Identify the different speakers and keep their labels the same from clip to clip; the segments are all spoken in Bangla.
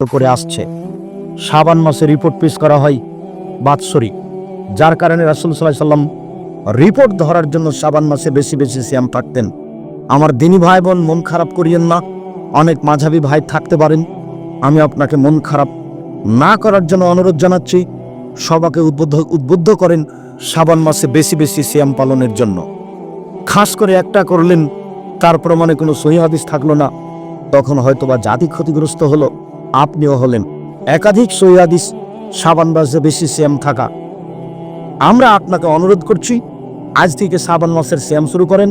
Speaker 1: করে আসছে। শাবান মাসে রিপোর্ট পেশ করা হয় বাৎসরিক। যার কারণে রাসুল সাল্লাহ সাল্লাম রিপোর্ট ধরার জন্য শাবান মাসে বেশি বেশি শ্যাম থাকতেন আমার দিনী ভাই বোন, মন খারাপ করিয়েন না। অনেক মাঝাবি ভাই থাকতে পারেন। আমি আপনাকে মন খারাপ না করার জন্য অনুরোধ জানাচ্ছি। সবাকে উদ্বুদ্ধ উদ্বুদ্ধ করেন শাবান মাসে বেশি বেশি শ্যাম পালনের জন্য। খাস করে একটা করলেন, তার প্রমাণে কোনো সহি হাদিস থাকল না। তখন হয়তোবা জাতি ক্ষতিগ্রস্ত হলো। আপনিও হলেন একাধিক সহি হাদিস সাবান মাসে বেশি শ্যাম থাকা। আমরা আপনাকে অনুরোধ করছি, আজ থেকে সাবান মাসের শ্যাম শুরু করেন,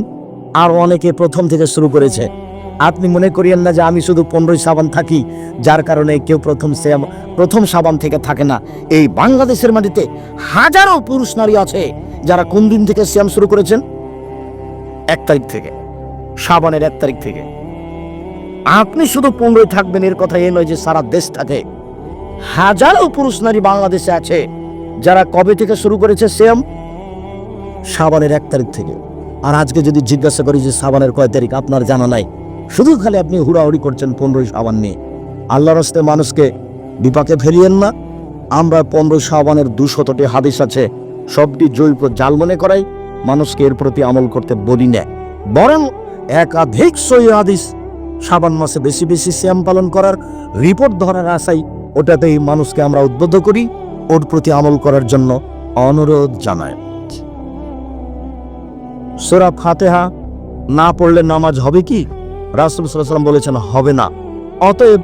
Speaker 1: আর অনেকে প্রথম থেকে শুরু করেছে। আপনি মনে করিয়েন না যে আমি শুধু পনেরোই সাবান থাকি, যার কারণে কেউ প্রথম শ্যাম, প্রথম সাবান থেকে থাকে না। এই বাংলাদেশের মাটিতে হাজারো পুরুষ নারী আছে, যারা কোন দিন থেকে শ্যাম শুরু করেছেন? এক তারিখ থেকে, সাবানের এক তারিখ থেকে। আপনি শুধু পনেরোই থাকবেন, এর কথা এ নয় যে সারা দেশ থাকে হাজারো পুরুষ নারী বাংলাদেশে আছে, যারা কবে থেকে শুরু করেছে সেম সাবানের এক তারিখ থেকে। আর আজকে যদি জিজ্ঞাসা করি যে সাবানের কয় তারিখ, আপনার জানা নাই। শুধু খালি আপনি হুড়াহুড়ি করছেন পনেরোই সাবান নিয়ে। আল্লাহর হস্তে মানুষকে বিপাকে ফেলিয়েন না। আমরা পনেরোই সাবানের দুশতটি হাদিস আছে, সবটি জৈব জাল মনে করাই। মানুষকে এর প্রতি আমল করতে বলি না। বরং একাধিক সই হাদিস সাবান মাসে বেশি বেশি শ্যাম পালন করার রিপোর্ট ধরার আশাই ওটাতেই মানুষকে আমরা উদ্বুদ্ধ করি, ওর প্রতি আমল করার জন্য অনুরোধ জানায় সোরা ফাতেহা, না পড়লে নামাজ হবে কি? রাসুল সাল্লাম বলেছেন, হবে না। অতএব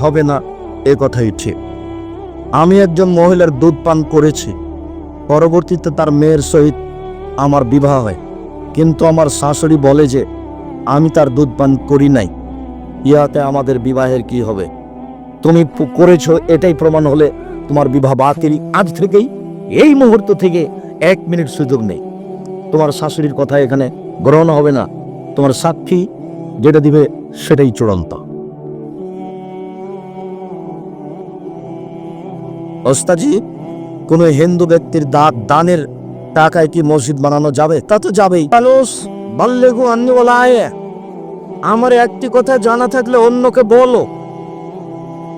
Speaker 1: হবে না, এ কথাই ঠিক। আমি একজন মহিলার দুধ পান করেছি, পরবর্তীতে তার মেয়ের সহিত আমার বিবাহ হয়। কিন্তু আমার শাশুড়ি বলে যে আমি তার দুধ পান করি নাই। ইহাতে আমাদের বিবাহের কি হবে? তুমি করেছ এটাই প্রমাণ হলে তোমার বিবাহ বাতিল। আজ থেকেই, এই মুহূর্ত থেকে এক মিনিট সুযোগ নেই। তোমার শাশুড়ির কথা এখানে গ্রহণ হবে না। তোমার সাক্ষী যেটা দিবে সেটাই চূড়ান্ত। ওস্তাজি কোনো হিন্দু ব্যক্তির দাঁত দানের টাকায় কি মসজিদ বানানো যাবে? তা তো যাবেই। মানুষ আন্নি বলা আমার একটি কথা জানা থাকলে অন্যকে বলো।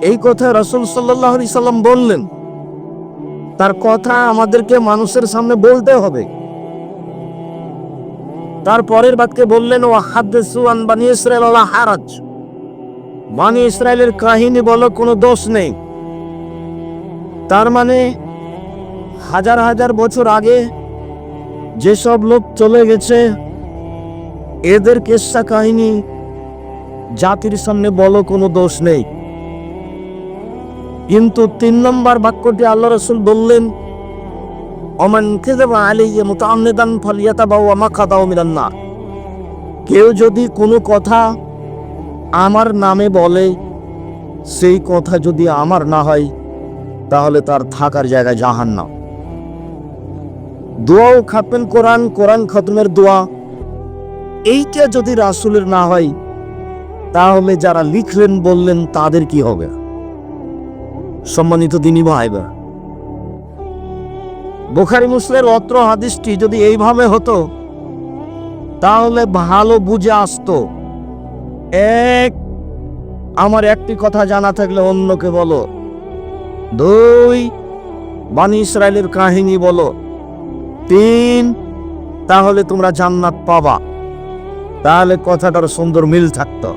Speaker 1: এই কথা রসুল সাল্লাহ সাল্লাম বললেন। তার কথা আমাদেরকে মানুষের সামনে বলতে হবে। তার পরের বাক্যে বললেন ও হাদ্দেসু আন বানি ইসরায়েল আলা হারাজ। বানি ইসরায়েলের কাহিনী বলো কোনো দোষ নেই। তার মানে হাজার হাজার বছর আগে যেসব লোক চলে গেছে, এদের কেসা কাহিনী জাতির সামনে বলো কোনো দোষ নেই। কিন্তু তিন নম্বর বাক্যটি আল্লাহ রসুল বললেন কেউ যদি কোনো কথা আমার নামে বলে, সেই কথা যদি আমার না হয়, তাহলে তার থাকার জায়গায় না দোয়াও খাপেন কোরআন কোরআন খতমের দোয়া। এইটা যদি রাসূলের না হয় তাহলে যারা লিখলেন, বললেন, তাদের কি হবে? সম্মানিত দিনী ভাইবা, বোখারি মুসলের অত্র হাদিসটি যদি এইভাবে হতো, তাহলে ভালো বুঝে আসতো। এক, আমার একটি কথা জানা থাকলে অন্যকে বলো। দুই, বানি ইসরায়েলের কাহিনী বলো। তিন, তাহলে তোমরা জান্নাত পাবা। তাহলে কথাটার সুন্দর মিল থাকতো।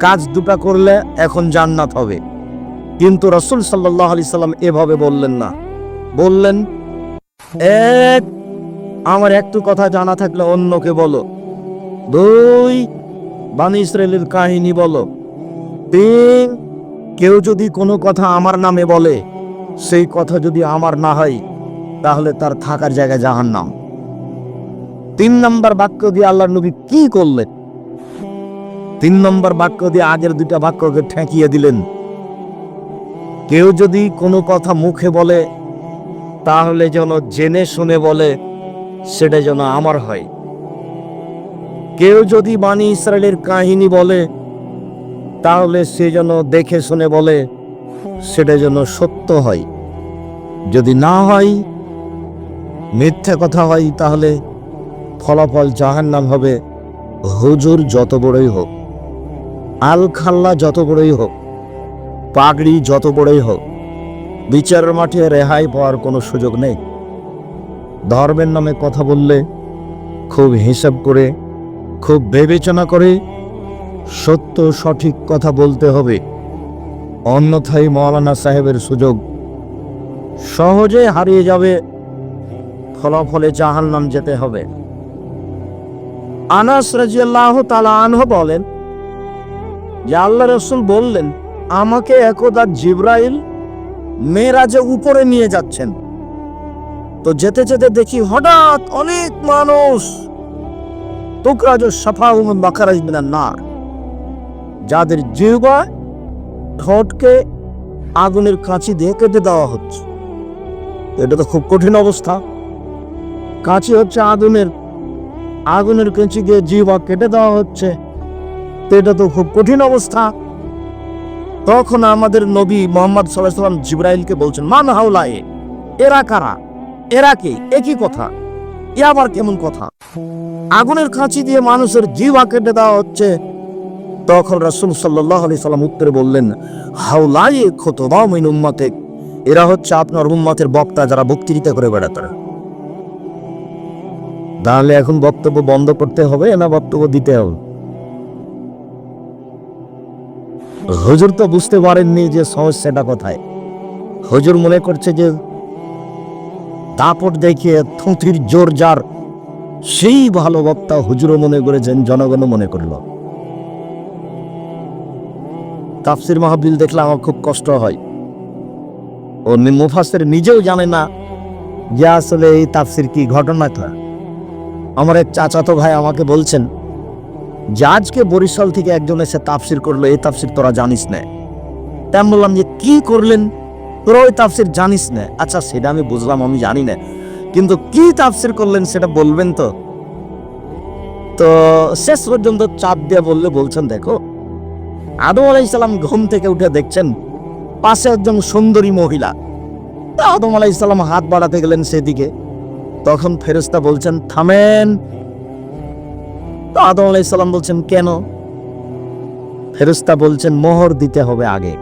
Speaker 1: কাজ দুটা করলে এখন জান্নাত হবে। কিন্তু রসুল সাল্লাহ আলি সাল্লাম এভাবে বললেন না। বললেন, এক, আমার একটু কথা জানা থাকলে অন্যকে বলো। দুই, বানি ইসরায়েলের কাহিনী বলো। তিন, কেউ যদি কোনো কথা আমার নামে বলে, সেই কথা যদি আমার না হয়, তাহলে তার থাকার জায়গায় জাহান নাম তিন নম্বর বাক্য দিয়ে আল্লাহ নবী কি করলেন? তিন নম্বর বাক্য দিয়ে আগের দুটা বাক্যকে ঠেকিয়ে দিলেন। কেউ যদি কোনো কথা মুখে বলে, তাহলে যেন জেনে শুনে বলে, সেটা যেন আমার হয়। কেউ যদি বাণী ইসরায়েলের কাহিনী বলে, তাহলে সে যেন দেখে শুনে বলে, সেটা যেন সত্য হয়। যদি না হয়, মিথ্যে কথা হয়, তাহলে ফলাফল জাহান্নাম হবে। হুজুর যত বড়ই হোক। আল খাল্লা যত বড়ই হোক, পাগড়ি যত বড়ই হোক, বিচারের মাঠে রেহাই পাওয়ার কোনো সুযোগ নেই। ধর্মের নামে কথা বললে খুব হিসাব করে, খুব বিবেচনা করে সত্য সঠিক কথা বলতে হবে। অন্যথায় মৌলানা সাহেবের সুযোগ সহজে হারিয়ে যাবে, ফলাফলে জাহান্নাম যেতে হবে। আনাস রাজিয়াল্লাহ তালা আনহ বলেন যে আল্লাহ রসুল বললেন, আমাকে একদা জিব্রাইল মেয়েরাজে উপরে নিয়ে যাচ্ছেন। তো যেতে যেতে দেখি হঠাৎ অনেক মানুষ তুকরাজ সাফা বাকারাজ মিনার নার, যাদের জিহ্বা ঠোঁটকে আগুনের কাঁচি দিয়ে কেটে দেওয়া হচ্ছে। এটা তো খুব কঠিন অবস্থা। কাঁচি হচ্ছে আগুনের আগুনের কেঁচি দিয়ে জিহ্বা কেটে দেওয়া হচ্ছে। তো এটা তো খুব কঠিন অবস্থা। তখন আমাদের নবী মোহাম্মদ সাল্লাহ সাল্লাম জিব্রাইলকে বলছেন, মান হাওলায়ে? এরা কারা? এরা কে? একই কথা। এ আবার কেমন কথা? আগুনের কাঁচি দিয়ে মানুষের জিহ্বা কেটে দেওয়া হচ্ছে। তখন রাসুল সাল্লাল্লাহু আলাইহি সাল্লাম উত্তরে বললেন, হাওলায়ে খুতবা মিন উম্মাতিক। এরা হচ্ছে আপনার উম্মতের বক্তা যারা বক্তৃতা করে বেড়াতে তাহলে এখন বক্তব্য বন্ধ করতে হবে না বক্তব্য দিতে হবে? হুজুর তো বুঝতে পারেননি যে সমস্যাটা কোথায়। হজুর মনে করছে যে দাপট দেখিয়ে থুঁথির জোর যার, সেই ভালো বক্তা হুজুরও মনে করেছেন, জনগণও মনে করল। তাফসির মাহবিল দেখলে আমার খুব কষ্ট হয়। ও মুফাসের নিজেও জানে না যে আসলে এই তাফসির কি ঘটনাটা আমার এক চাচাতো ভাই আমাকে বলছেন যে আজকে বরিশাল থেকে একজন এসে তাফসির করল, এই তাফসির তোরা জানিস না। তেমন বললাম যে, কি করলেন? তোরা ওই তাফসির জানিস না? আচ্ছা সেটা আমি বুঝলাম, আমি জানি না। কিন্তু কি তাফসির করলেন সেটা বলবেন তো? তো শেষ পর্যন্ত চাপ দিয়ে বললে, বলছেন, দেখো, আদম আলাইসাল্লাম ঘুম থেকে উঠে দেখছেন, পাশে একজন সুন্দরী মহিলা। আদম আলাইসাল্লাম হাত বাড়াতে গেলেন সেদিকে। তখন ফেরস্তা বলছেন, থামেন তো আদম আলাইসাল্লাম বলছেন, কেন? ফেরেস্তা বলছেন, মোহর দিতে হবে আগে।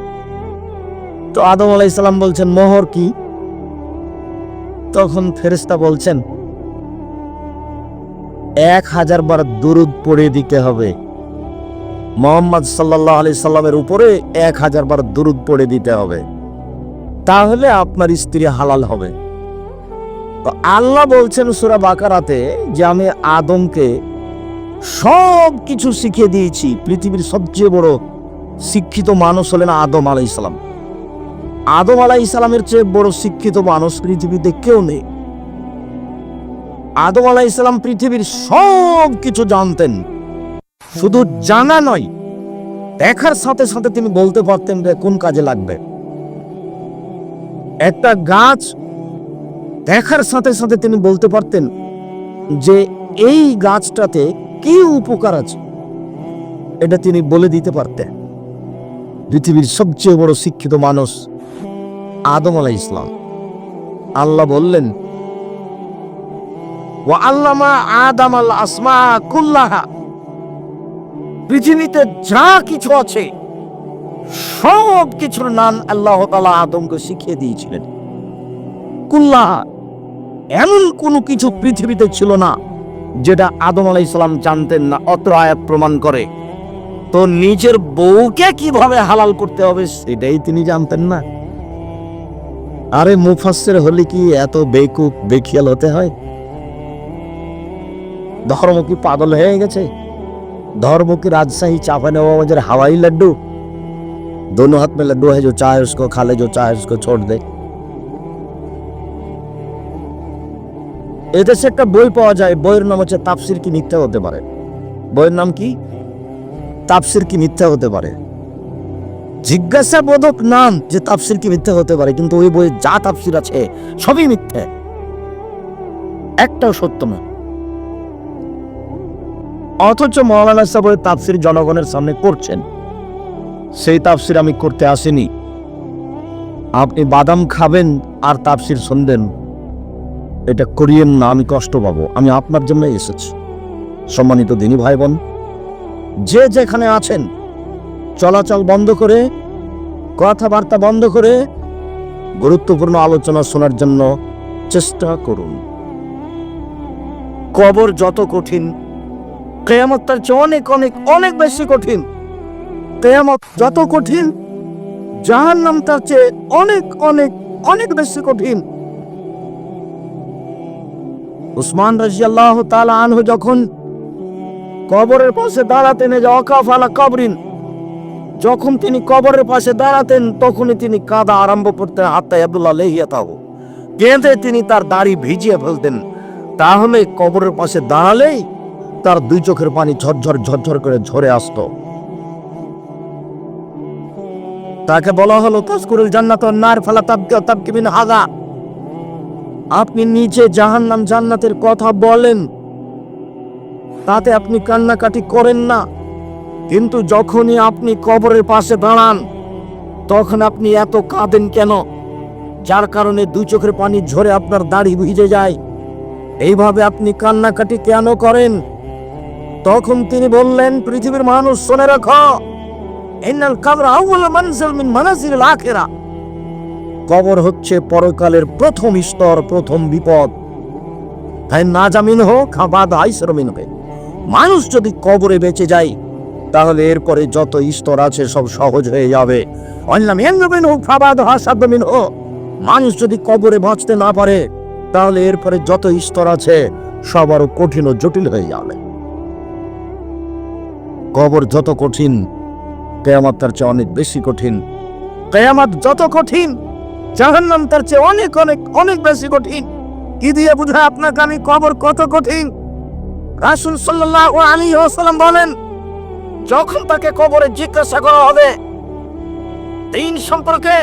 Speaker 1: তো আদম আলাইসাল্লাম বলছেন, মোহর কি? তখন ফেরেস্তা বলছেন, এক হাজার বার দুরুদ পড়ে দিতে হবে। মোহাম্মদ সাল্লাহ আলি সাল্লামের উপরে এক হাজার বার দুরুদ পড়ে দিতে হবে। তাহলে আপনার স্ত্রী হালাল হবে। আল্লাহ বলছেন সুরা বাকারাতে যে, আমি আদমকে সব কিছু শিখিয়ে দিয়েছি। পৃথিবীর সবচেয়ে বড় শিক্ষিত মানুষ হলেন আদম আলাই ইসলাম আদম আলাই ইসলামের চেয়ে বড় শিক্ষিত মানুষ পৃথিবীতে কেউ নেই। আদম আলাই ইসলাম পৃথিবীর সব কিছু জানতেন। শুধু জানা নয়, দেখার সাথে সাথে তিনি বলতে পারতেন যে কোন কাজে লাগবে। একটা গাছ দেখার সাথে সাথে তিনি বলতে পারতেন যে এই গাছটাতে কি উপকার আছে? এটা তিনি বলে দিতে পারতেন। পৃথিবীর সবচেয়ে বড় শিক্ষিত মানুষ আদম আলাই ইসলাম আল্লাহ বললেন আল্লামা আদম আল আসমা কুল্লাহা। পৃথিবীতে যা কিছু আছে, সব কিছুর নাম আল্লাহ তালা আদমকে শিখিয়ে দিয়েছিলেন। কুল্লাহা, এমন কোনো কিছু পৃথিবীতে ছিল না। যেটা আদম আলাই ইসলাম জানতেন না অত্র আয়াত প্রমাণ করে তো নিজের বউকে কিভাবে হালাল করতে হবে সেটাই তিনি জানতেন না আরে মুফাসের হলে কি এত বেকুব বেখিয়াল হতে হয় ধর্ম কি পাগল হয়ে গেছে धर्म की राजशाही चापने वाला जरा हवाई लड्डू दोनों हाथ में लड्डू है जो चाहे उसको खा ले जो चाहे उसको छोड़ दे এদেশে একটা বই পাওয়া যায়, বইয়ের নাম হচ্ছে তাফসির কি মিথ্যা হতে পারে? বইয়ের নাম কি? তাফসির কি মিথ্যা হতে পারে? জিজ্ঞাসাবোধক নাম যে তাফসির কি মিথ্যা হতে পারে, কিন্তু ওই বইয়ে যা তাফসির আছে, সবই মিথ্যে। একটাও সত্য না। অথচ মৌলানা সাহেব ওই তাফসির জনগণের সামনে করছেন। সেই তাপসির আমি করতে আসিনি। আপনি বাদাম খাবেন আর তাফসির শুনবেন। এটা করিয়েন না, আমি কষ্ট পাবো। আমি আপনার জন্য এসেছি। সম্মানিত দিনী ভাই বোন যে যেখানে আছেন, চলাচল বন্ধ করে, কথাবার্তা বন্ধ করে, গুরুত্বপূর্ণ আলোচনা শোনার জন্য চেষ্টা করুন। কবর যত কঠিন, কেয়ামত তার চেয়ে অনেক অনেক অনেক বেশি কঠিন। কেয়ামত যত কঠিন, জাহান্নাম তার চেয়ে অনেক অনেক অনেক বেশি কঠিন। উসমান রাজিয়াল্লাহ তাআলা আনহু যখন কবরের পাশে দাঁড়াতেন যে অকাফ আলা কবরিন, যখন তিনি কবরের পাশে দাঁড়াতেন, তখনই তিনি কাদা আরম্ভ করতেন হাত্তা আব্দুল্লাহ লেহিয়া তাও কেঁদে তিনি তার দাড়ি ভিজিয়ে ফেলতেন। তাহলে কবরের পাশে দাঁড়ালেই তার দুই চোখের পানি ঝরঝর ঝরঝর করে ঝরে আসতো। তাকে বলা হলো তস্কুরুল জান্নাত নার, ফালা তাবকি তাবকি বিন হাগা আপনি নিচে জাহান্নাম জান্নাতের কথা বলেন। তাতে আপনি কান্নাকাটি করেন না। কিন্তু যখনই আপনি কবরের পাশে দাঁড়ান, তখন আপনি এত কাঁদেন কেন? যার কারণে দুই চোখের পানি ঝরে আপনার দাড়ি ভিজে যায়। এইভাবে আপনি কান্নাকাটি কেন করেন? তখন তিনি বললেন, পৃথিবীর মানুষ, শুনে রাখো। ইন্নাল কবর আউয়াল মানজিল মিন মানাজিল আখিরা। কবর হচ্ছে পরকালের প্রথম স্তর, প্রথম বিপদ। তাই না জামিন হোক খাবাদ আইসরমিন হবে মানুষ যদি কবরে বেঁচে যায়, তাহলে এরপরে যত স্তর আছে সব সহজ হয়ে যাবে। হোক হোক, মানুষ যদি কবরে বাঁচতে না পারে, তাহলে এরপরে যত স্তর আছে সব আরও কঠিন ও জটিল হয়ে যাবে। কবর যত কঠিন, কেয়ামাত তার চেয়ে অনেক বেশি কঠিন। কেয়ামাত যত কঠিন জাহান্নাম তার চেয়ে অনেক অনেক অনেক বেশি কঠিন। কি দিয়ে বুঝায় আপনাকে আমি কবর কত কঠিন? রাসুল সাল্লাল্লাহু আলাইহি ওয়াসাল্লাম বলেন, যখন তাকে কবরে জিজ্ঞাসা করা হবে, দিন সম্পর্কে,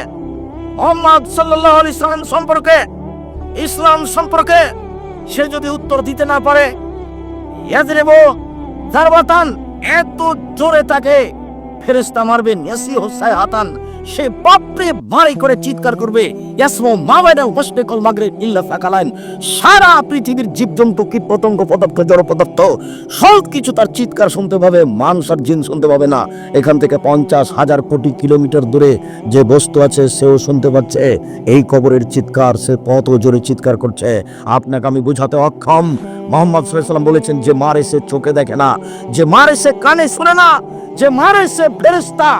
Speaker 1: মোহাম্মদ সাল্লাল্লাহু আলাইহি সাল্লাম সম্পর্কে, ইসলাম সম্পর্কে, সে যদি উত্তর দিতে না পারে, ইয়াজরেবো জারবাতান, এত জোরে তাকে ফেরেস্তা মারবেন ইয়াসি হোসাই হাতান সে বাপরে ভারী করে চিৎকার করবে। ইয়াসমো ইল্লা সারা পৃথিবীর জীবজন্তু কীট পতঙ্গ পদার্থ, জড় পদার্থ, সব কিছু তার চিৎকার শুনতে পাবে মানুষ আর জিন শুনতে পাবে না। এখান থেকে পঞ্চাশ হাজার কোটি কিলোমিটার দূরে যে বস্তু আছে, সেও শুনতে পাচ্ছে। এই কবরের চিৎকার, সে কত জোরে চিৎকার করছে। আপনাকে আমি বুঝাতে অক্ষম। মোহাম্মদ সাল্লাম বলেছেন যে, মারে সে চোখে দেখে না। যে মারে সে কানে শুনে না। যে মারে সে ফেরেস্তা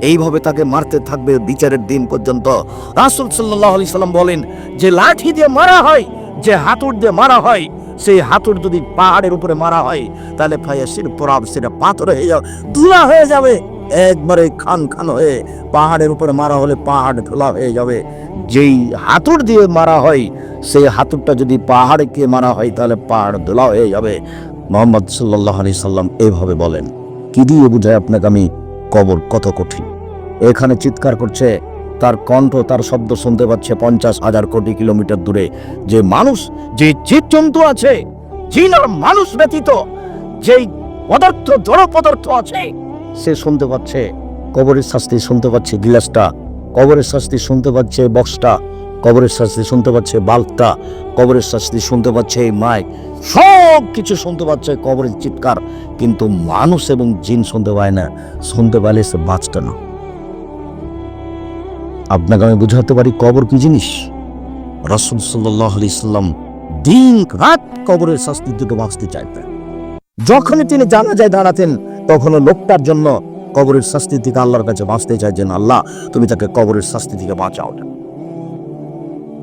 Speaker 1: এইভাবে তাকে মারতে থাকবে বিচারের দিন পর্যন্ত। রাসুল সাল্লাহ আলি সাল্লাম বলেন, যে লাঠি দিয়ে মারা হয়, যে হাতুর দিয়ে মারা হয়, সেই হাতুর যদি পাহাড়ের উপরে মারা হয়, তাহলে ফায়াসির পরাব সেটা পাথর হয়ে যাবে, ধুলা হয়ে যাবে। একবারে খান খান হয়ে পাহাড়ের উপরে মারা হলে পাহাড় ধুলা হয়ে যাবে। যেই হাতুর দিয়ে মারা হয়, সেই হাতুরটা যদি পাহাড়ে কে মারা হয়, তাহলে পাহাড় ধুলা হয়ে যাবে। মোহাম্মদ সাল্লাহ আলি সাল্লাম এভাবে বলেন। কি দিয়ে বুঝায় আপনাকে আমি? কবর কত কঠিন। এখানে চিৎকার করছে, তার কণ্ঠ, তার শব্দ শুনতে পাচ্ছে পঞ্চাশ হাজার কোটি কিলোমিটার দূরে। যে মানুষ, যে জীবজন্তু আছে জিন মানুষ ব্যতীত, যেই পদার্থ, জড় পদার্থ আছে, সে শুনতে পাচ্ছে কবরের শাস্তি, শুনতে পাচ্ছে গিলাসটা। কবরের শাস্তি শুনতে পাচ্ছে বক্সটা। কবরের শাস্তি শুনতে পাচ্ছে বাল্বটা কবরের শাস্তি শুনতে পাচ্ছে এই মাইক সব কিছু শুনতে পাচ্ছে কবরের চিৎকার, কিন্তু মানুষ এবং জিন শুনতে পায় না, শুনতে পারলে সে বাঁচতে না। আপনাকে আমি বুঝাতে পারি কবর কি জিনিস? রসুল সাল্লাহ আলি সাল্লাম দিন রাত কবরের শাস্তি থেকে বাঁচতে চাইতেন। যখনই তিনি জানা যায় দাঁড়াতেন, তখনও লোকটার জন্য কবরের শাস্তি থেকে আল্লাহর কাছে বাঁচতে চাইছেন আল্লাহ, তুমি তাকে কবরের শাস্তি থেকে বাঁচাও।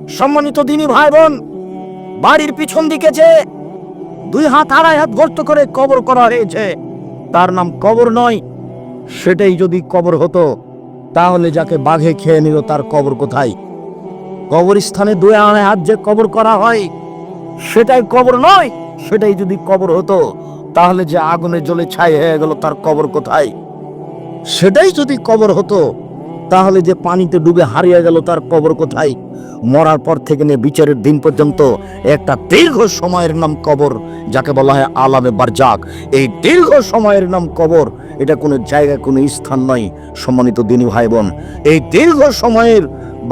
Speaker 1: সম্মানিত দিনী ভাই বোন বাড়ির পিছন দিকে যে দুই হাত, আড়াই হাত গর্ত করে কবর করা হয়েছে, তার নাম কবর নয়, সেটাই যদি কবর হতো, তাহলে যাকে বাঘে খেয়ে নিল তার কবর কোথায়? কবরস্থানে দুই আড়াই হাত যে কবর করা হয়, সেটাই কবর নয়, সেটাই যদি কবর হতো, তাহলে যে আগুনে জ্বলে ছাই হয়ে গেল তার কবর কোথায়? সেটাই যদি কবর হতো তাহলে যে পানিতে ডুবে হারিয়ে গেল তার কবর কোথায়? মরার পর থেকে নিয়ে বিচারের দিন পর্যন্ত একটা দীর্ঘ সময়ের নাম কবর, যাকে বলা হয় আলামে বারজাক। এই দীর্ঘ সময়ের নাম কবর, এটা কোনো জায়গা কোনো স্থান নয়, সম্মানিত দিনী ভাই বোন এই দীর্ঘ সময়ের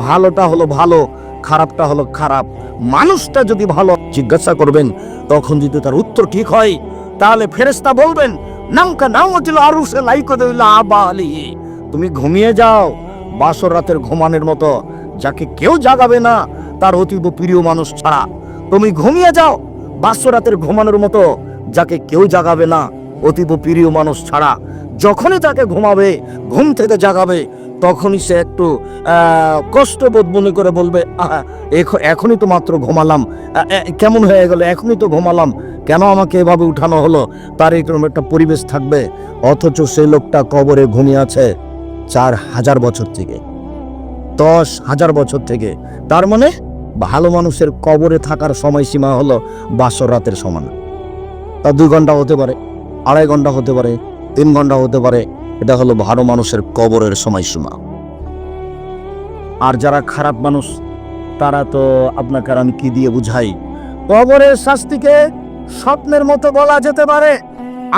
Speaker 1: ভালোটা হলো ভালো, খারাপটা হলো খারাপ। মানুষটা যদি ভালো জিজ্ঞাসা করবেন, তখন যদি তার উত্তর ঠিক হয়, তাহলে ফেরেস্তা বলবেন, নামকা নাম হচ্ছিল আরু সে লাইকো দিল আবা আলী তুমি ঘুমিয়ে যাও। বাসর রাতের ঘুমানোর মতো। যাকে কেউ জাগাবে না তার অতীব প্রিয় মানুষ ছাড়া। তুমি ঘুমিয়ে যাও। বাসর রাতের ঘুমানোর মতো। যাকে কেউ জাগাবে না অতীব প্রিয় মানুষ ছাড়া। যখনই তাকে ঘুমাবে ঘুম থেকে জাগাবে তখনই সে একটু আহ, কষ্টবোধ মনে করে বলবে এখনই তো মাত্র ঘুমালাম। কেমন হয়ে গেল? এখনই তো ঘুমালাম। কেন আমাকে এভাবে উঠানো হলো? তার এরকম একটা পরিবেশ থাকবে। অথচ সেই লোকটা কবরে ঘুমিয়ে আছে। চার হাজার বছর থেকে, দশ হাজার বছর থেকে। তার মানে ভালো মানুষের কবরে থাকার সময়সীমা হলো বাসর রাতের সমান। তা দুই ঘণ্টা হতে পারে, আড়াই ঘণ্টা হতে পারে, তিন ঘণ্টা হতে পারে, এটা হলো ভালো মানুষের কবরের সময়সীমা। আর যারা খারাপ মানুষ, তারা তো আপনাকে আর আমি কি দিয়ে বুঝাই? কবরের শাস্তিকে স্বপ্নের মতো বলা যেতে পারে।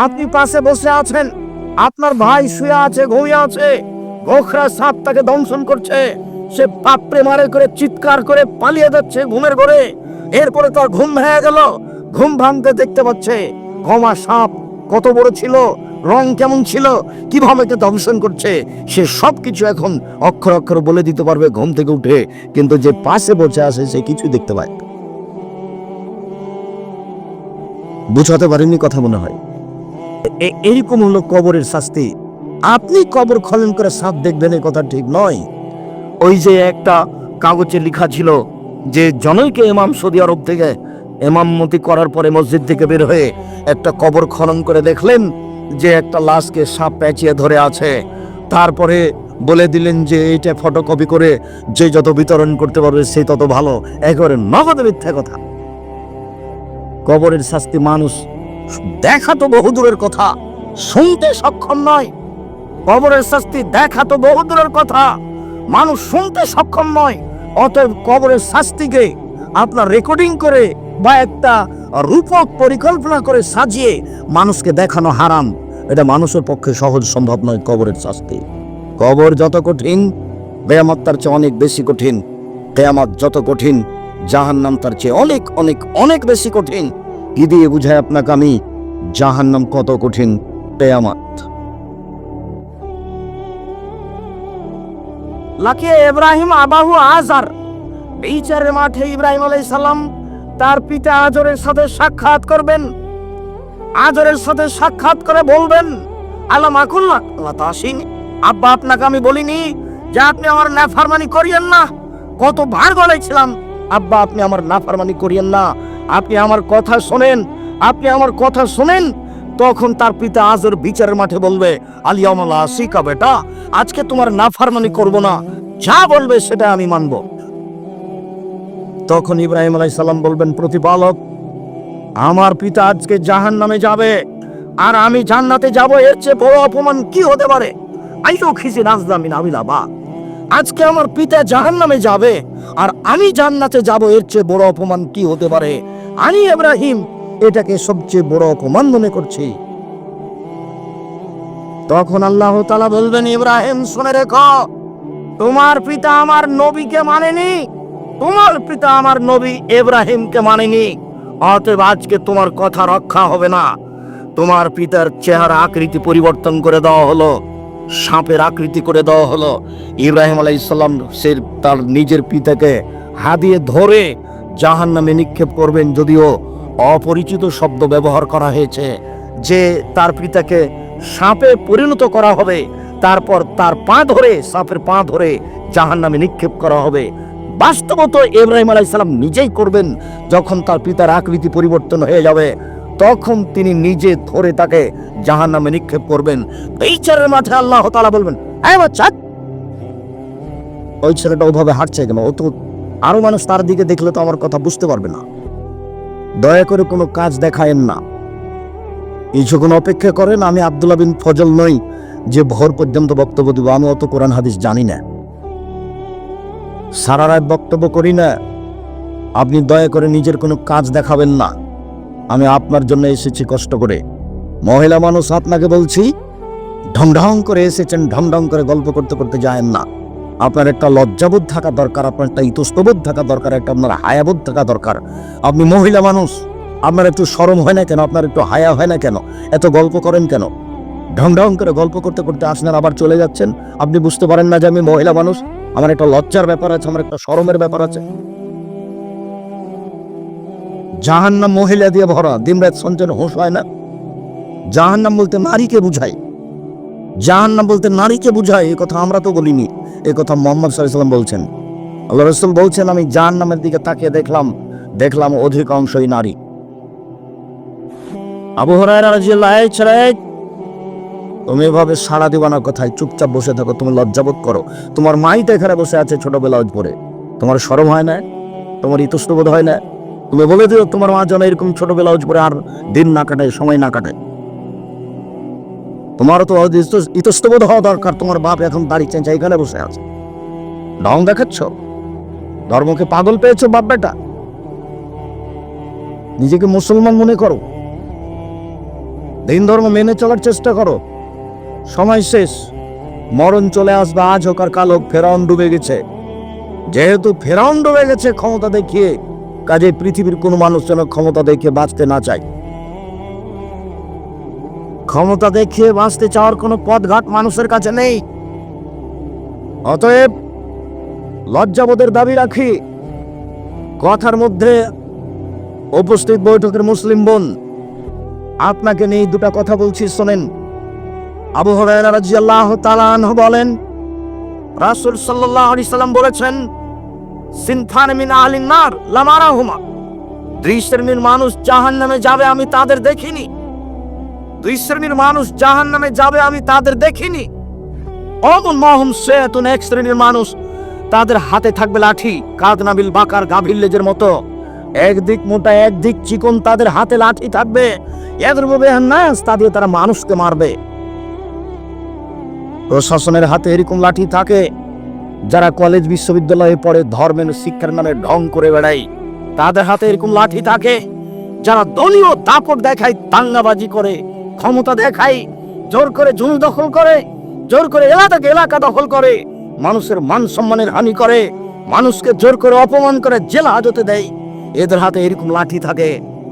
Speaker 1: আপনি পাশে বসে আছেন, আপনার ভাই শুয়ে আছে, ঘুমিয়ে আছে। গোখরা সাপ তাকে দংশন করছে। সে পাপড়ে মারে করে, চিৎকার করে পালিয়ে যাচ্ছে ঘুমের ঘরে। এরপরে তার ঘুম ভেঙে গেল। ঘুম ভাঙতে দেখতে পাচ্ছে, ঘমা সাপ কত বড় ছিল, রং কেমন ছিল, কীভাবে কে দংশন করছে, সে সব কিছু এখন অক্ষর অক্ষর বলে দিতে পারবে ঘুম থেকে উঠে। কিন্তু যে পাশে বসে আছে, সে কিছু দেখতে পায়। বুঝাতে পারেননি কথা মনে হয়। এ- এরকম হলো কবরের শাস্তি। আপনি কবর খনন করে সাপ দেখবেন, এই কথা ঠিক নয়। ওই যে একটা কাগজে লেখা ছিল যে, জনৈকে ইমাম সৌদি আরব থেকে ইমামতি করার পরে মসজিদ থেকে বের হয়ে একটা কবর খনন করে দেখলেন যে, একটা লাশকে সাপ পেঁচিয়ে ধরে আছে। তারপরে বলে দিলেন যে, এইটা ফটোকপি করে যে যত বিতরণ করতে পারবে, সে তত ভালো। একেবারে নগদ মিথ্যা কথা। কবরের শাস্তি মানুষ দেখা তো বহুদূরের কথা, শুনতে সক্ষম নয়। কবরের শাস্তি দেখা তো বহুদূরের কথা। মানুষ শুনতে সক্ষম নয়, অতএব কবরের শাস্তিকে আপনার রেকর্ডিং করে বা একটা রূপক পরিকল্পনা করে সাজিয়ে মানুষকে দেখানো হারাম। এটা মানুষের পক্ষে সহজ সম্ভব নয় কবরের শাস্তি। কবর যত কঠিন বেয়ামত তার চেয়ে অনেক বেশি কঠিন। কেয়ামত যত কঠিন, জাহান্নাম তার চেয়ে অনেক অনেক অনেক বেশি কঠিন। কি দিয়ে বুঝায় আপনাকে আমি? জাহান্নাম কত কঠিন, কেয়ামত। লাকে ইব্রাহিম আবাহু আজার। বিচারের মাঠে ইব্রাহিম আলাইহিস সালাম তার পিতা আজরের সাথে সাক্ষাৎ করবেন। আজরের সাথে সাক্ষাৎ করে বলবেন আল্লাহ মাকুল্লা আল্লাহ তাসিন। আব্বা, আপনাকে আমি বলিনি যে আপনি আমার নাফারমানি করিয়েন না। কত বার বলেছিলাম আব্বা, আপনি আমার নাফারমানি করিয়েন না। আপনি আমার কথা শোনেন, আপনি আমার কথা শোনেন। তখন তার পিতা আজর বিচারের মাঠে বলবে আলিয়ামাল্লাহ শিকা বেটা আজকে তোমার নাফারমানি করব না। যা বলবে সেটা আমি মানব। তখন ইব্রাহিম আলাই সালাম বলবেন, প্রতিপালক, আমার পিতা আজকে জাহান নামে যাবে, আর আমি জান্নাতে যাব। এর চেয়ে বড় অপমান কি হতে পারে? আজকে আমার পিতা জাহান নামে যাবে, আর আমি জান্নাতে যাব। এর চেয়ে বড় অপমান কি হতে পারে? আমি ইব্রাহিম এটাকে সবচেয়ে বড় অপমান মনে করছি। তখন আল্লাহ তালা বলবেন, ইব্রাহিম, শুনে রেখো, তোমার পিতা আমার নবীকে মানেনি, তোমার পিতা আমার নবী ইব্রাহিমকে মানেনি, অতএব আজকে তোমার কথা রক্ষা হবে না। তোমার পিতার চেহারা আকৃতি পরিবর্তন করে দেওয়া হলো, সাপের আকৃতি করে দেওয়া হলো। ইব্রাহিম আলাই ইসলাম সে তার নিজের পিতাকে হাদিয়ে ধরে জাহান নামে নিক্ষেপ করবেন, যদিও অপরিচিত শব্দ ব্যবহার করা হয়েছে। যে তার পিতাকে সাপে পরিণত করা হবে। তারপর তার পা ধরে, সাপের পা ধরে জাহান নামে নিক্ষেপ করা হবে। বাস্তবত ইব্রাহিম আলাইসালাম নিজেই করবেন, যখন তার পিতার আকৃতি পরিবর্তন হয়ে যাবে। তখন তিনি নিজে ধরে তাকে জাহান নামে নিক্ষেপ করবেন। এই ছেলের মাঠে আল্লাহ তালা বলবেন হ্যাঁ বাচ্চা! ওই ছেলেটা ওভাবে হাঁটছে কেন? ও তো আরও মানুষ তার দিকে দেখলে তো আমার কথা বুঝতে পারবে না। দয়া করে কোনো কাজ দেখায়েন না। কিছুক্ষণ অপেক্ষা করেন, আমি আব্দুল্লাহ বিন ফজল নই, যে ভোর পর্যন্ত বক্তব্য দিব, আমি অত কোরআন হাদিস জানি না। সারা রাত বক্তব্য করি না। আপনি দয়া করে নিজের কোনো কাজ দেখাবেন না। আমি আপনার জন্য এসেছি কষ্ট করে। মহিলা মানুষ, আপনাকে বলছি ঢং ঢং করে এসেছেন ঢং ঢং করে গল্প করতে করতে যায়েন না। আপনার একটা লজ্জাবোধ থাকা দরকার, আপনার একটা ইতস্তবোধ থাকা দরকার, একটা আপনার হায়াবোধ থাকা দরকার। আপনি মহিলা মানুষ আপনার একটু সরম হয় না কেন? আপনার একটু হায়া হয় না কেন? এত গল্প করেন কেন? ঢং ঢং করে গল্প করতে করতে আসলেন আবার চলে যাচ্ছেন? আপনি বুঝতে পারেন না যে আমি মহিলা মানুষ। আমার একটা লজ্জার ব্যাপার আছে, আমার একটা সরমের ব্যাপার আছে। জাহান্নাম মহিলা দিয়ে ভরা, দিনরাত সঞ্চন হোশ হয় না। জাহান্নাম বলতে নারীকে বুঝায়। জাহান্নাম বলতে নারীকে বুঝায়, এ কথা আমরা তো বলিনি। এ কথা মোহাম্মদ সাল্লাম বলছেন। আল্লাহ রসুল বলছেন, আমি জাহান্নামের দিকে তাকিয়ে দেখলাম। দেখলাম অধিকাংশই নারী। তুমি এভাবে সাড়া দিবা না কোথায় চুপচাপ বসে থাকো, তুমি লজ্জাবোধ করো। তোমার মাই তো এখানে বসে আছে ছোটবেলা পরে তোমার সরম হয় না? তোমার ইতস্তবোধ হয় না? তুমি বলে দিও, তোমার মা যেন এরকম ছোট ব্লাউজ পরে আর দিন না কাটায়, সময় না কাটায়। তোমারও তো ইতস্তবোধ হওয়া দরকার, তোমার বাপ এখন দাড়ি চেঞ্চা এখানে বসে আছে। ঢং দেখাচ্ছ? ধর্মকে পাগল পেয়েছ বাপ বেটা? নিজেকে মুসলমান মনে করো। দিন ধর্ম মেনে চলার চেষ্টা করো। সময় শেষ। মরণ চলে আসবে আজ হোক আর কাল হোক, ফেরাউন ডুবে গেছে। যেহেতু ফেরাউন ডুবে গেছে, ক্ষমতা দেখিয়ে কাজে পৃথিবীর কোনো মানুষ যেন ক্ষমতা দেখে বাঁচতে না চায়। ক্ষমতা দেখিয়ে বাঁচতে চাওয়ার কোনো পথঘাট মানুষের কাছে নেই। অতএব লজ্জাবোধের দাবি রাখি। কথার মধ্যে উপস্থিত বৈঠকের মুসলিম বোন আপনাকে নিয়ে দুটা কথা বলছি, শোনেন। আবু হুরায়রা রাদিয়াল্লাহু তাআলা বলেন, রাসূল সাল্লাল্লাহু আলাইহি সাল্লাম বলেছেন, সিনফান মিন আহলিন নার লামারাহুমা। দুই শ্রেণির মানুষ জাহান্নামে যাবে, আমি তাদের দেখিনি। দুই শ্রেণির মানুষ জাহান্নামে যাবে, আমি তাদের দেখিনি। অমন মহম সেতুন এক শ্রেণির মানুষ তাদের হাতে থাকবে লাঠি, কাদনাবিল বাকার গাভীর লেজের মতো। একদিক মোটা, একদিক চিকন, তাদের হাতে লাঠি থাকবে। নাস তা দিয়ে তারা মানুষকে মারবে। প্রশাসনের হাতে এরকম লাঠি থাকে, যারা কলেজ বিশ্ববিদ্যালয়ে পড়ে, ধর্মের শিক্ষার নামে ঢং করে বেড়ায়। তাদের হাতে এরকম লাঠি থাকে, যারা দলীয় দাপট দেখায়, দাঙ্গাবাজি করে, ক্ষমতা দেখায়, জোর করে জমি দখল করে, জোর করে এলাকাকে এলাকা দখল করে, মানুষের মান সম্মানের হানি করে, মানুষকে জোর করে অপমান করে, জেলা হাজতে দেয়। এদের হাতে এরকম লাঠি থাকে।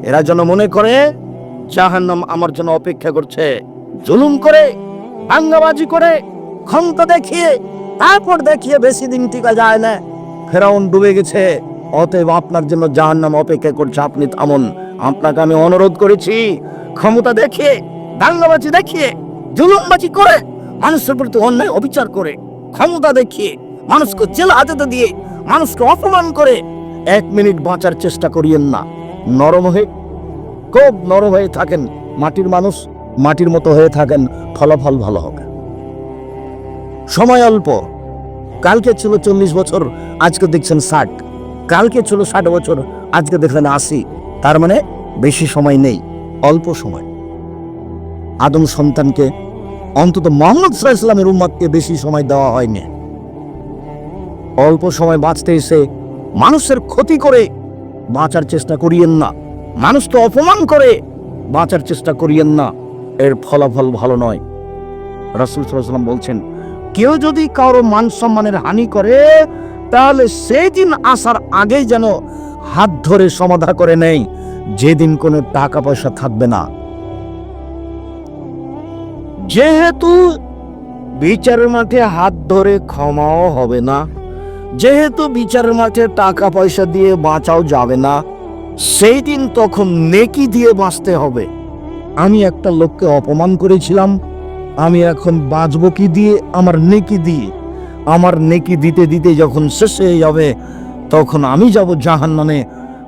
Speaker 1: এরা যেন মনে করে, জাহান্নাম আমার জন্য অপেক্ষা করছে। জুলুম করে দাঙ্গাবাজি করে, ক্ষমতা দেখিয়ে, তারপর দেখিয়ে বেশি দিন টিকা যায় না। ফেরাউন ডুবে গেছে। অতএব আপনার জন্য জাহান্নাম অপেক্ষা করছে আপনি থামুন। আপনাকে আমি অনুরোধ করেছি, ক্ষমতা দেখিয়ে দাঙ্গাবাজি দেখিয়ে, জুলুমবাজি করে, মানুষের প্রতি অন্যায় অবিচার করে, ক্ষমতা দেখিয়ে, মানুষকে জেল হাজতে দিয়ে, মানুষকে অপমান করে এক মিনিট বাঁচার চেষ্টা করিয়েন না। নরম হয়ে, খুব নরম হয়ে থাকেন মাটির মানুষ, মাটির মতো হয়ে থাকেন, ফলাফল ভালো হবে। সময় অল্প। কালকে ছিল চল্লিশ বছর, আজকে দেখছেন ষাট। কালকে ছিল ষাট বছর, আজকে দেখলেন আশি। তার মানে বেশি সময় নেই, অল্প সময়। আদম সন্তানকে, অন্তত মোহাম্মদ সাল্লাহ ইসলামের উম্মাদকে বেশি সময় দেওয়া হয়নি। অল্প সময় বাঁচতে এসে মানুষের ক্ষতি করে বাঁচার চেষ্টা করিয়েন না। মানুষকে অপমান করে, বাঁচার চেষ্টা করিয়েন না। এর ফলাফল ভালো নয়। রাসুল সাল্লাম বলছেন, কেউ যদি কারও মান সম্মানের হানি করে, তাহলে সেই দিন আসার আগেই যেন হাত ধরে সমাধা করে নেই। যেদিন কোনো টাকা পয়সা থাকবে না। যেহেতু বিচারের মাঠে হাত ধরে ক্ষমাও হবে না যেহেতু বিচারের মাঠে টাকা পয়সা দিয়ে বাঁচাও যাবে না, সেই দিন তখন নেকি দিয়ে বাঁচতে হবে। আমি একটা লোককে অপমান করেছিলাম। আমি এখন বাঁচবো কি দিয়ে? আমার নেকি দিয়ে। আমার নেকি দিতে দিতে যখন শেষ হয়ে যাবে, তখন আমি যাব জাহান্নামে।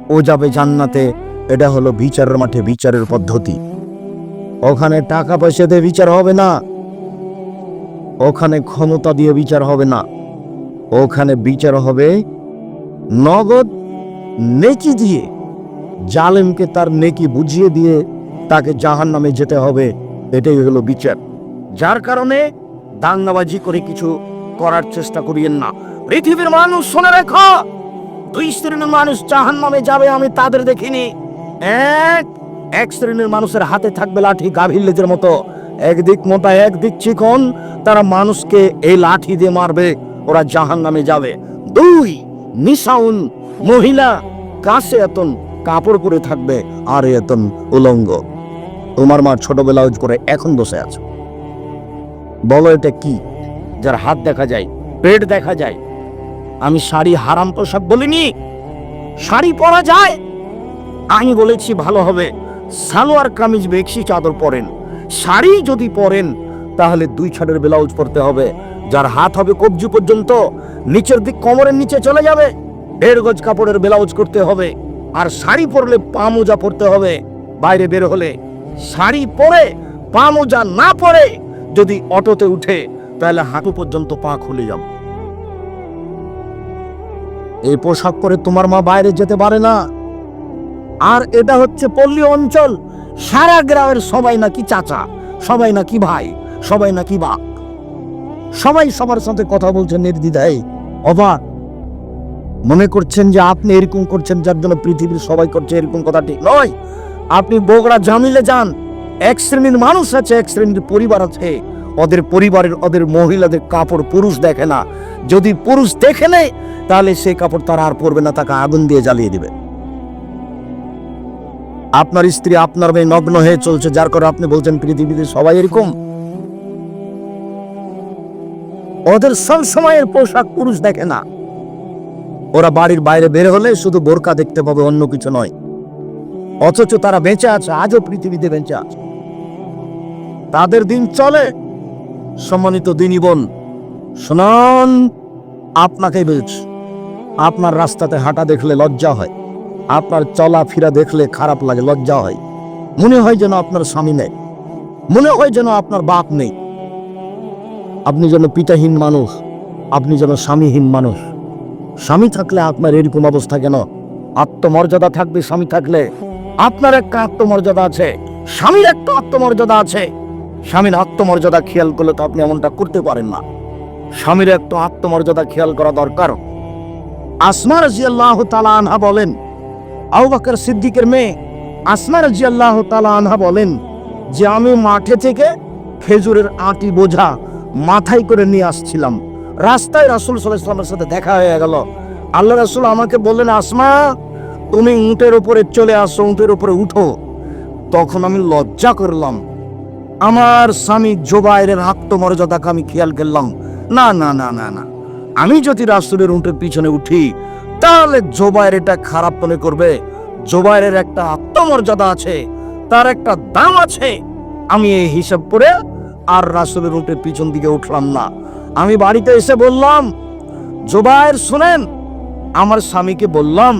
Speaker 1: ও যাবে জান্নাতে। এটা হলো বিচারের মাঠে বিচারের পদ্ধতি। ওখানে টাকা পয়সা দিয়ে বিচার হবে না। ওখানে ক্ষমতা দিয়ে বিচার হবে না। ওখানে বিচার হবে। নগদ নেকি দিয়ে, জালেমকে তার নেকি বুঝিয়ে দিয়ে তাকে জাহান নামে যেতে হবে। এটাই হলো বিচার। যার কারণে দাঙ্গাবাজি করে কিছু করার চেষ্টা করিয়েন না। পৃথিবীর মানুষ শুনে রেখো, দুই শ্রেণির মানুষ জাহান নামে যাবে, আমি তাদের দেখিনি। এক এক শ্রেণির মানুষের হাতে থাকবে লাঠি গাভীর মতো। একদিক মোটা, একদিক চিকন, তারা মানুষকে এই লাঠি দিয়ে মারবে। ওরা জাহান নামে যাবে। দুই নিশাউন মহিলা কাছে এতন কাপড় পরে থাকবে, আর এতন উলঙ্গ। তোমার মা ছোটবেলা করে এখন বসে আছে। বলো এটা কি? যার হাত দেখা যায়, পেট দেখা যায়। আমি শাড়ি হারাম পোশাক বলিনি। শাড়ি পরা যায়। আমি বলেছি ভালো হবে। সালোয়ার কামিজ বেক্সি চাদর পরেন। শাড়ি যদি পরেন, তাহলে দুই ছাড়ের ব্লাউজ পরতে হবে। যার হাত হবে কবজি পর্যন্ত, নিচের দিক কোমরের নিচে চলে যাবে। দেড় গজ কাপড়ের ব্লাউজ করতে হবে, আর শাড়ি পরলে পা মোজা পরতে হবে। বাইরে বের হলে শাড়ি পরে পা মোজা না পরে যদি অটোতে উঠে, তাহলে হাঁটু পর্যন্ত পা খুলে যাবে। এই পোশাক পরে তোমার মা বাইরে যেতে পারে না। আর এটা হচ্ছে পল্লী অঞ্চল, সারা গ্রামের সবাই নাকি চাচা, সবাই নাকি ভাই, সবাই নাকি বাপ সবাই সবার সাথে কথা বলছেন নির্দ্বিধায়, অবাক। মনে করছেন যে আপনি এরকম করছেন যার জন্য পৃথিবীর সবাই করছে এরকম কথা ঠিক নয়। আপনি বগড়া জামিলে যান, এক শ্রেণির মানুষ আছে, এক শ্রেণির পরিবার আছে। ওদের পরিবারের, ওদের মহিলাদের কাপড় পুরুষ দেখে না। যদি পুরুষ দেখে নেয়, তাহলে সে কাপড় তারা আর পরবে না, তাকে আগুন দিয়ে জ্বালিয়ে দিবে। আপনার স্ত্রী, আপনার মেয়ে নগ্ন হয়ে চলছে, যার করে আপনি বলছেন পৃথিবীতে সবাই এরকম। ওদের সব সময়ের পোশাক পুরুষ দেখে না। ওরা বাড়ির বাইরে বের হলে শুধু বোরকা দেখতে পাবে, অন্য কিছু নয়। অথচ তারা বেঁচে আছে, আজও পৃথিবীতে বেঁচে আছে। তাদের দিন চলে, সম্মানিত দিনী বোন। শুনুন, আপনাকে বলছি আপনার রাস্তাতে হাঁটা দেখলে লজ্জা হয়, আপনার চলা চলাফেরা দেখলে খারাপ লাগে, লজ্জা হয়। মনে হয় যেন আপনার স্বামী নেই, মনে হয় যেন আপনার বাপ নেই। আপনি যেন পিতাহীন মানুষ, আপনি যেন স্বামীহীন মানুষ। স্বামী থাকলে আপনার এরকম অবস্থা কেন? আত্মমর্যাদা থাকবে স্বামী থাকলে। আপনার একটা আত্মমর্যাদা আছে, স্বামীর একটা আত্মমর্যাদা আছে। স্বামীর আত্মমর্যাদা খেয়াল করলে তো আপনি এমনটা করতে পারেন না। স্বামীর একটা আত্মমর্যাদা খেয়াল করা দরকার। আসমা রাজিয়াল্লাহ তালা আনহা বলেন, আবু সিদ্দিকের মেয়ে আসমা রাজিয়াল্লাহ তালা আনহা বলেন যে, আমি মাঠে থেকে খেজুরের আটি বোঝা মাথায় করে নিয়ে আসছিলাম। রাস্তায় রাসুল সাল্লামের সাথে দেখা হয়ে গেল। আল্লাহ রাসুল আমাকে বললেন, আসমা, তুমি উঁটের উপরে চলে আসো, উঁটের উপরে উঠো। তখন আমি লজ্জা করলাম। আমার স্বামী জোবাইরের আত্মমর্যাদাকে আমি খেয়াল করলাম। না না না না না। আমি যদি রাসুলের উঁটের পিছনে উঠি, তাহলে জোবাইর এটা খারাপ মনে করবে। জোবাইরের একটা আত্মমর্যাদা আছে, তার একটা দাম আছে। আমি এই হিসাব করে আর রাসুলের উঁটের পিছন দিকে উঠলাম না। আমি বাড়িতে এসে বললাম জোবাইর শুনেন, আমার স্বামীকে বললাম,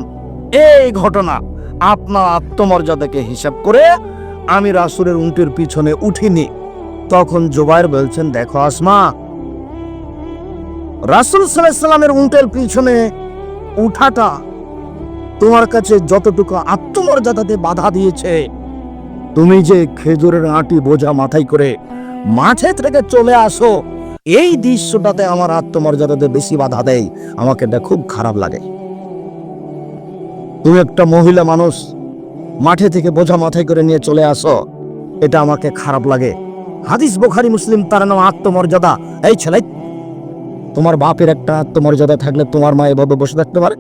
Speaker 1: এই ঘটনা আপনার আত্মমর্যাদাকে হিসাব করে আমি রাসুলের উঁটের পিছনে উঠিনি। তখন জোবাইর বলছেন, দেখো আসমা, রাসুল সাল্লামের উঁটের পিছনে উঠাটা তোমার কাছে যতটুকু আত্মমর্যাদাতে বাধা দিয়েছে, তুমি যে খেজুরের আটি বোঝা মাথায় করে মাঠে থেকে চলে আসো। এই দৃশ্যটাতে আমার আত্মমর্যাদাতে বেশি বাধা দেয়। আমাকে এটা খুব খারাপ লাগে। তুমি একটা মহিলা মানুষ, মাঠে থেকে বোঝা মাথায় করে নিয়ে চলে আসো। এটা আমাকে খারাপ লাগে। হাদিস বোখারি, মুসলিম, তার নাম আত্মমর্যাদা। এই ছেলে, তোমার বাপের একটা আত্মমর্যাদা থাকলে তোমার মা এভাবে বসে থাকতে পারে?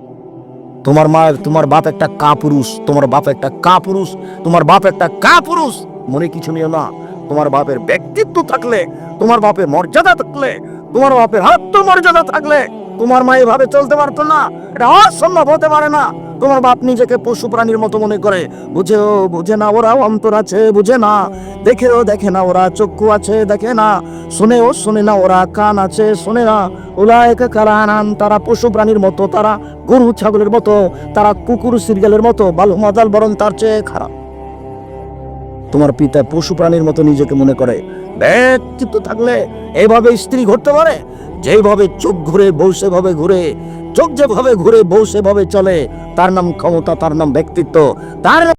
Speaker 1: তোমার মা, তোমার বাপ একটা কা পুরুষ তোমার বাপ একটা কা পুরুষ তোমার বাপ একটা কা পুরুষ মনে কিছু নিও না। তোমার বাপের ব্যক্তিত্ব থাকলে, তোমার বাপের মর্যাদা থাকলে, তোমার বাপের আত্মমর্যাদা থাকলে, তোমার মা এভাবে চলতে পারতো না। এটা অসম্ভব হতে পারে না। তোমার বাপ নিজেকে পশু প্রাণীর মতো মনে করে, বুঝে ও, বুঝে না ওরা অন্তর আছে, বুঝে না। দেখেও দেখে না, ওরা চক্ষু আছে, দেখে না। শুনেও শুনে না, ওরা কান আছে, শুনে না। ওরা একা কারানান তারা পশু প্রাণীর মতো, তারা গরু, ছাগলের মতো, তারা কুকুর, সিরিয়ালের মতো, বালু মাদাল বরং তার চেয়ে খারাপ। তোমার পিতা পশু প্রাণীর মতো নিজেকে মনে করে। ব্যক্তিত্ব থাকলে এভাবে স্ত্রী ঘটতে পারে? যেভাবে চোখ ঘুরে বউ সেভাবে ঘুরে, চোখ যেভাবে ঘুরে বউ সেভাবে চলে, তার নাম ক্ষমতা, তার নাম ব্যক্তিত্ব, তার